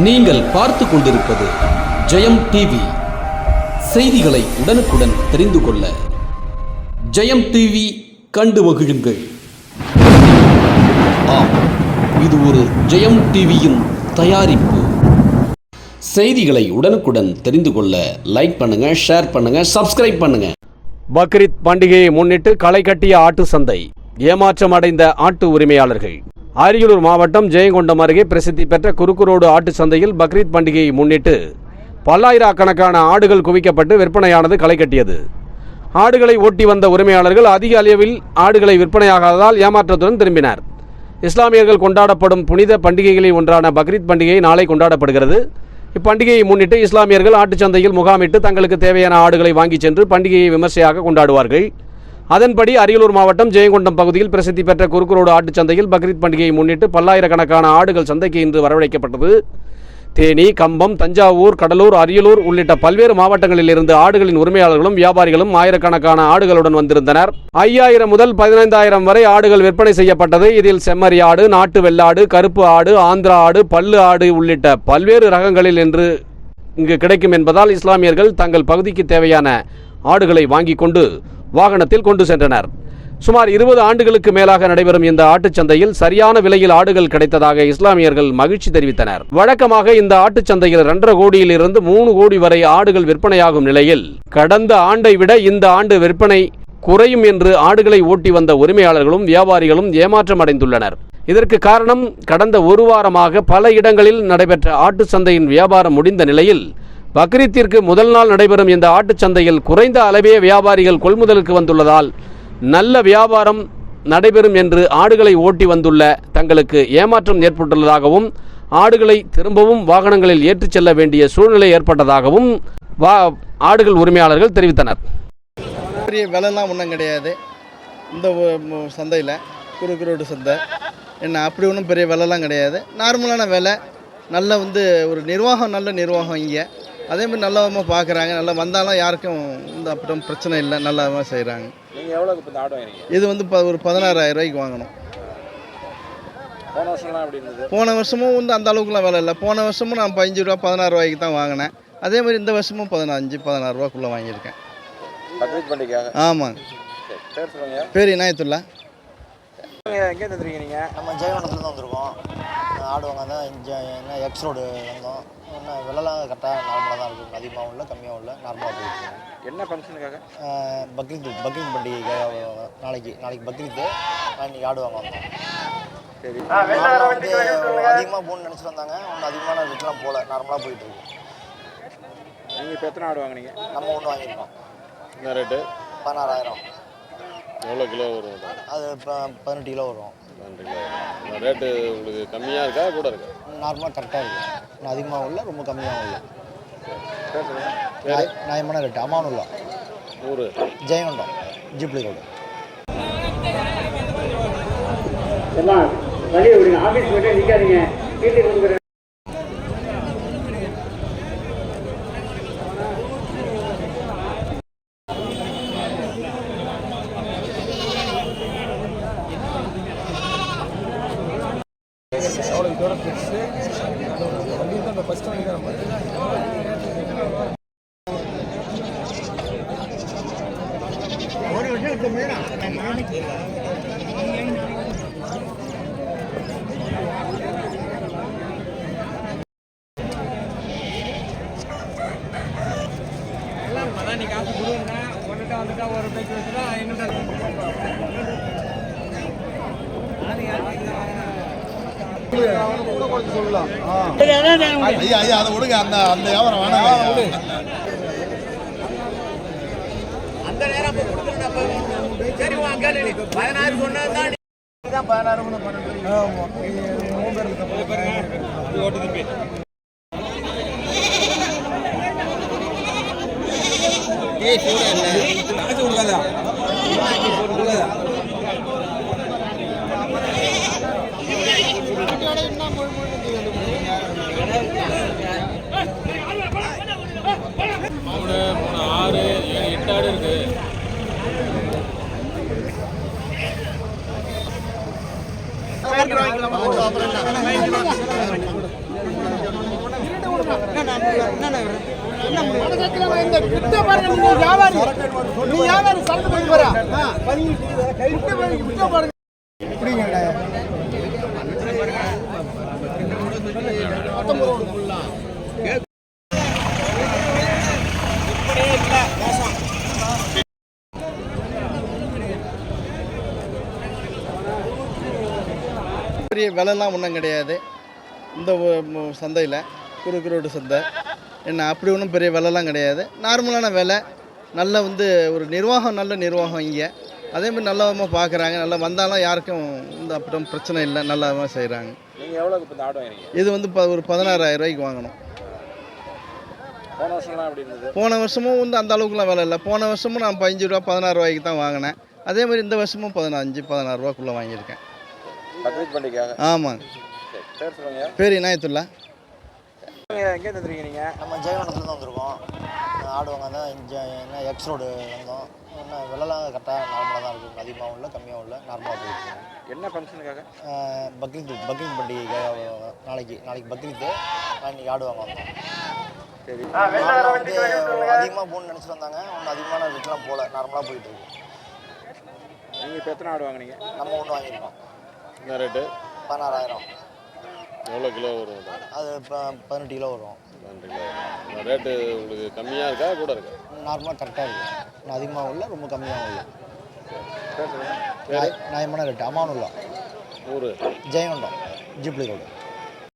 நீங்கள் பார்த்து கொண்டிருப்பது ஜெயம் டிவி. செய்திகளை உடனுக்குடன் தெரிந்து கொள்ள ஜெயம் டிவி கண்டு மகிழுங்கள். ஆம் இது ஒரு ஜெயம் டிவியின் தயாரிப்பு. செய்திகளை உடனுக்குடன் தெரிந்து கொள்ள லைக் பண்ணுங்க ஷேர் பண்ணுங்க சப்ஸ்கிரைப் பண்ணுங்க. பக்ரீத் பண்டிகையை முன்னிட்டு களை கட்டிய ஆட்டு சந்தை ஏமாற்றம் அடைந்த ஆட்டு உரிமையாளர்கள். அரியலூர் மாவட்டம் ஜெயங்கொண்டம் அருகே பிரசித்தி பெற்ற குறுக்குரோடு ஆட்டு சந்தையில் பக்ரீத் பண்டிகையை முன்னிட்டு பல்லாயிரக்கணக்கான ஆடுகள் குவிக்கப்பட்டு விற்பனையானது களை கட்டியது. ஆடுகளை ஓட்டி வந்த உரிமையாளர்கள் அதிக அளவில் ஆடுகளை விற்பனையாகாததால் ஏமாற்றத்துடன் திரும்பினர். இஸ்லாமியர்கள் கொண்டாடப்படும் புனித பண்டிகைகளில் ஒன்றான பக்ரீத் பண்டிகை நாளை கொண்டாடப்படுகிறது. இப்பண்டிகையை முன்னிட்டு இஸ்லாமியர்கள் ஆட்டுச்சந்தையில் முகாமிட்டு தங்களுக்கு தேவையான ஆடுகளை வாங்கிச் சென்று பண்டிகையை விமர்சையாக கொண்டாடுவார்கள். அதன்படி அரியலூர் மாவட்டம் ஜெயங்கொண்டம் பகுதியில் பிரசித்தி பெற்ற குறுக்குரோடு ஆட்டுச் சந்தையில் பக்ரீத் பண்டிகையை முன்னிட்டு பல்லாயிரக்கணக்கான ஆடுகள் சந்தைக்கு இன்று வரவழைக்கப்பட்டது. தேனி கம்பம் தஞ்சாவூர் கடலூர் அரியலூர் உள்ளிட்ட பல்வேறு மாவட்டங்களில் இருந்து ஆடுகளின் உரிமையாளர்களும் வியாபாரிகளும் ஆயிரக்கணக்கான ஆடுகளுடன் வந்திருந்தனர். ஐயாயிரம் முதல் பதினைந்தாயிரம் வரை ஆடுகள் விற்பனை செய்யப்பட்டது. இதில் செம்மறி ஆடு நாட்டு வெள்ளாடு கருப்பு ஆடு ஆந்திரா ஆடு பல்லு ஆடு உள்ளிட்ட பல்வேறு ரகங்களில் என்று இங்கு கிடைக்கும் என்பதால் இஸ்லாமியர்கள் தங்கள் பகுதிக்கு தேவையான ஆடுகளை வாங்கிக் கொண்டு வாகனத்தில் கொண்டு சென்றனர். சுமார் இருபது ஆண்டுகளுக்கு மேலாக நடைபெறும் இந்த ஆட்டுச்சந்தையில் சரியான விலையில் ஆடுகள் கிடைத்ததாக இஸ்லாமியர்கள் மகிழ்ச்சி தெரிவித்தனர். வழக்கமாக இந்த ஆட்டுச்சந்தையில் இரண்டரை கோடியில் இருந்து மூணு கோடி வரை ஆடுகள் விற்பனையாகும் நிலையில் கடந்த ஆண்டை விட இந்த ஆண்டு விற்பனை குறையும் என்று ஆடுகளை ஓட்டி வந்த உரிமையாளர்களும் வியாபாரிகளும் ஏமாற்றம் அடைந்துள்ளனர். இதற்கு காரணம் கடந்த ஒரு வாரமாக பல இடங்களில் நடைபெற்ற ஆட்டுச்சந்தையின் வியாபாரம் முடிந்த நிலையில் பக்ரீத்திற்கு முதல் நாள் நடைபெறும் இந்த ஆட்டுச் சந்தையில் குறைந்த அளவே வியாபாரிகள் கொள்முதலுக்கு வந்துள்ளதால் நல்ல வியாபாரம் நடைபெறும் என்று ஆடுகளை ஓட்டி வந்துள்ள தங்களுக்கு ஏமாற்றம் ஏற்பட்டுள்ளதாகவும் ஆடுகளை திரும்பவும் வாகனங்களில் ஏற்றிச் செல்ல வேண்டிய சூழ்நிலை ஏற்பட்டதாகவும் வா ஆடுகள் உரிமையாளர்கள் தெரிவித்தனர். பெரிய விலைலாம் ஒன்றும் கிடையாது. இந்த சந்தையில் குறுக்கு ரோடு சந்தை. என்ன அப்படி ஒன்றும் பெரிய விலைலாம் கிடையாது. நார்மலான விலை நல்ல வந்து ஒரு நிர்வாகம் நல்ல நிர்வாகம் இங்கே. அதே மாதிரி நல்ல விதமாக பார்க்குறாங்க. நல்லா வந்தாலும் யாருக்கும் இந்த அப்புறம் பிரச்சனை இல்லை. நல்ல விதமாக செய்கிறாங்க. நீங்கள் எவ்வளோக்கு இப்போ இந்த ஆடு வாங்குறீங்க? இது வந்து இப்போ ஒரு பதினாறாயிரம் ரூபாய்க்கு வாங்கணும். போன வருஷம்லாம் எப்படி இருந்தது? போன வருஷமும் வந்து அந்த அளவுக்குலாம் விலை இல்லை. போன வருஷமும் நான் பதினஞ்சு ரூபா பதினாறு ரூபாய்க்கு தான் வாங்கினேன். அதே மாதிரி இந்த வருஷமும் பதினஞ்சு பதினாறு ரூபாக்குள்ளே வாங்கியிருக்கேன். பக்ரீத் பண்டிகைக்காக. ஆமாங்க. சரி பேர் பேர் இனாயத்துல்லா எங்கே இருந்துருக்கீங்க நீங்கள் நம்ம ஜெயவனத்துலேருந்து வந்திருக்கோம். ஆடு வாங்க தான் இங்கே என்ன எக்ஸ் ரோடு வந்தோம். என்ன விலைலாம் கரெக்டாக நார்மலாக தான் இருக்குது அதிகமாகவும் இல்லை கம்மியாகவும் இல்லை நார்மலாக போயிட்டு என்ன ஃபங்க்ஷனுக்காக பக்ரீத் பக்ரீத் பண்டிகைக்காக நாளைக்கு நாளைக்கு பக்ரீத்து இன்னைக்கு ஆடு வாங்க வந்தோம் சரி அதிகமாக போகணும்னு நினச்சிட்டு வந்தாங்க. ஒன்றும் அதிகமான ரேட்லாம் போகல. நார்மலாக போயிட்டு இருக்கு. நீங்கள் இப்போ எத்தனை ஆடு வாங்குனீங்க? நம்ம ஒன்று வாங்கியிருக்கோம். என்ன ரேட்டு பதினாறாயிரம். எவ்வளோ கிலோ வரும் அது? இப்போ பதினெட்டு கிலோ வரும். ரெண்டு கிலோ வரும். ரேட்டு உங்களுக்கு கம்மியாக இருக்கா கூட இருக்கா? நார்மலாக கரெக்டாக இருக்குது இன்னும் அதிகமாகவும் இல்லை ரொம்ப கம்மியாகவும் இல்லை. நியாயமான ரேட்டு. அமானுல்லா. ஊர்? ஜெயங்கொண்டம். ஜிப்ளி ரோடு நீ காசு கொடுன்னா ஒன்றுட்ட வந்துட்டா ஒரு ரூபாய்க்கு வச்சுட்டா என்னட்ட சொல்லலாம் ஐயா ஐயா அதை விடுங்க. அந்த அந்த வியாபாரம் வேணாம். அந்த நேரம் அப்போ கொடுத்துருந்தா சரி வாங்க பதினாறு சொன்னது பதினாறு ஓட்டு மூணு ஆறு எட்டு ஆடு இருக்கு என்ன என்ன பெரிய விலைலாம் ஒன்றும் கிடையாது. இந்த சந்தையில் குறுக்குறோடு சந்தை. என்ன அப்படி ஒன்றும் பெரிய விலைலாம் கிடையாது. நார்மலான விலை நல்ல வந்து ஒரு நிர்வாகம் நல்ல நிர்வாகம் இங்கே. அதே மாதிரி நல்ல விதமாக பார்க்குறாங்க நல்லா வந்தாலும் யாருக்கும் இந்த அப்புறம் பிரச்சனை இல்லை. நல்ல விதமாக செய்கிறாங்க நீங்கள் எவ்வளோக்கு இப்போ இந்த ஆடு வாங்கினீங்க இது வந்து ப- ஒரு பதினாறாயிரம் ரூபாய்க்கு வாங்கணும். போன வருஷம்லாம் எப்படி இருந்தது? போன வருஷமும் வந்து அந்த அளவுக்குலாம் விலை இல்லை. போன வருஷமும் நான் பதினஞ்சு ரூபா பதினாறு ரூபாய்க்கு தான் வாங்கினேன். அதே மாதிரி இந்த வருஷமும் பதினஞ்சு பதினாறு ரூபாக்குள்ளே வாங்கியிருக்கேன். பக்ரீத் பண்டிகைக்காக? ஆமாங்க. பேர் இனாயத்துல்லா. நீங்கள் எங்கே தந்துருக்கீங்க நீங்கள் நம்ம ஜெயகொண்டத்துலேருந்து வந்திருக்கோம். ஆடு வாங்க தான் இங்கே என்ன எக்ஸ் ரோடு வந்தோம். என்ன விலைலாம் கரெக்டாக நார்மலாக தான் இருக்குது அதிகமாகவும் இல்லை கம்மியாகவும் இல்லை நார்மலாக போயிட்டு என்ன ஃபங்க்ஷனுக்காக பக்ரீத் பக்ரீத் பண்டிகைக்காக நாளைக்கு நாளைக்கு பக்ரீத்து இன்னைக்கு ஆடு வாங்க வந்தோம். சரி. வந்து அதிகமாக போகணும்னு நினச்சிட்டு வந்தாங்க. ஒன்றும் அதிகமான ரேட்லாம் போகல நார்மலாக போயிட்டு இருக்கு. நீங்கள் இப்போ எத்தனை ஆடு வாங்குனீங்க? நம்ம ஒன்று வாங்கியிருக்கோம். என்ன ரேட்டு பதினாறாயிரம். எவ்வளோ கிலோ வரும் அது? இப்போ பதினெட்டு கிலோ வரும். ரெண்டு கிலோ வரும். ரேட்டு உங்களுக்கு கம்மியாக இருக்கா கூட இருக்கா? நார்மலாக கரெக்டாக இருக்குது அதிகமாகவும் இல்லை ரொம்ப கம்மியாகவும் இல்லை. நியாயமான ரேட்டு அமானுல்லா. நூறு ஜெயங்கொண்டம். Ghibli road